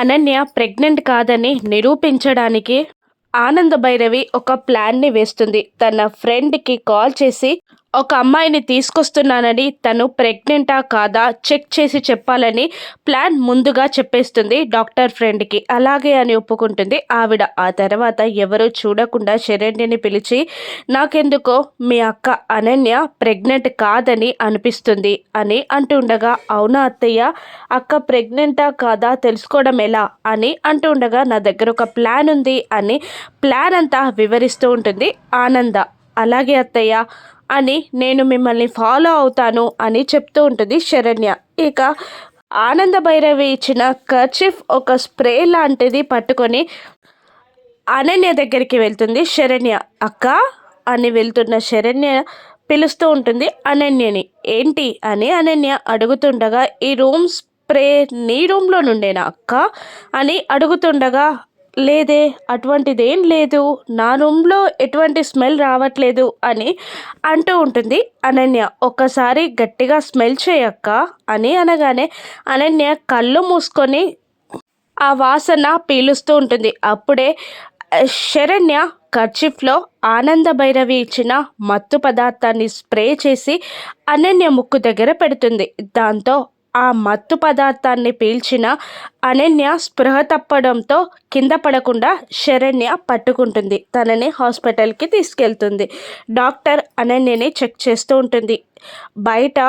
Ananya pregnant కాదని నిరూపించడానికి ఆనంద భైరవి ఒక ప్లాన్ని వేస్తుంది. తన ఫ్రెండ్కి కాల్ చేసి ఒక అమ్మాయిని తీసుకొస్తున్నానని తను ప్రెగ్నెంటా కాదా చెక్ చేసి చెప్పాలని ప్లాన్ ముందుగా చెప్పేస్తుంది డాక్టర్ ఫ్రెండ్కి. అలాగే అని ఒప్పుకుంటుంది ఆవిడ. ఆ తర్వాత ఎవరూ చూడకుండా శరణ్యని పిలిచి నాకెందుకో మీ అక్క అనన్య ప్రెగ్నెంట్ కాదని అనిపిస్తుంది అని అంటుండగా అవునా అత్తయ్య అక్క ప్రెగ్నెంటా కాదా తెలుసుకోవడం ఎలా? అని అంటుండగా నా దగ్గర ఒక ప్లాన్ ఉంది అని ప్లాన్ అంతా వివరిస్తూ ఉంటుంది ఆనంద. అలాగే అత్తయ్య అని నేను మిమ్మల్ని ఫాలో అవుతాను అని చెప్తూ ఉంటుంది శరణ్య. ఇక ఆనంద భైరవి ఇచ్చిన కర్చిఫ్ ఒక స్ప్రే లాంటిది పట్టుకొని అనన్య దగ్గరికి వెళ్తుంది శరణ్య. అక్క అని వెళ్తున్న శరణ్య పిలుస్తూ ఉంటుంది అనన్యని. ఏంటి? అని అనన్య అడుగుతుండగా ఈ రూమ్ స్ప్రే నీ రూమ్లో నుండేనా అక్క? అని అడుగుతుండగా లేదే అటువంటిదేం లేదు. నా రూమ్లో ఎటువంటి స్మెల్ రావట్లేదు అని అంటూ ఉంటుంది. అనన్య ఒక్కసారి గట్టిగా స్మెల్ చేయక్క అని అనగానే అనన్య కళ్ళు మూసుకొని ఆ వాసన పీలుస్తూ ఉంటుంది. అప్పుడే శరణ్య కర్చిఫ్లో ఆనంద భైరవి ఇచ్చిన మత్తు పదార్థాన్ని స్ప్రే చేసి అనన్య ముక్కు దగ్గర పెడుతుంది. దాంతో ఆ మత్తు పదార్థాన్ని పీల్చిన అనన్య స్పృహ తప్పడంతో కింద పడకుండా శరణ్య పట్టుకుంటుంది. తనని హాస్పిటల్కి తీసుకెళ్తుంది. డాక్టర్ అనన్యని చెక్ చేస్తూ ఉంటుంది. బయట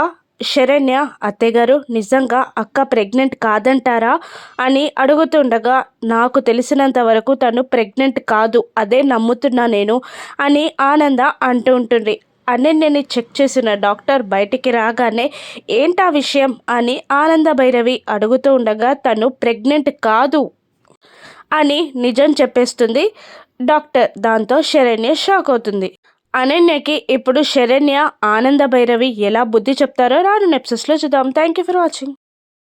శరణ్య అత్తయ్యగారు నిజంగా అక్క ప్రెగ్నెంట్ కాదంటారా? అని అడుగుతుండగా నాకు తెలిసినంత వరకు తను ప్రెగ్నెంట్ కాదు అదే నమ్ముతున్నా నేను అని ఆనంద అంటూ ఉంటుంది. అనన్యని చెక్ చేసిన డాక్టర్ బయటికి రాగానే ఏంటా విషయం? అని ఆనంద భైరవి అడుగుతూ ఉండగా తను ప్రెగ్నెంట్ కాదు అని నిజం చెప్పేస్తుంది. డాక్టర్ దాంతో శరణ్య షాక్ అవుతుంది. అనన్యకి ఇప్పుడు శరణ్య ఆనంద భైరవి ఎలా బుద్ధి చెప్తారో రాను నెప్సెస్లో చూద్దాం. Thank you for watching.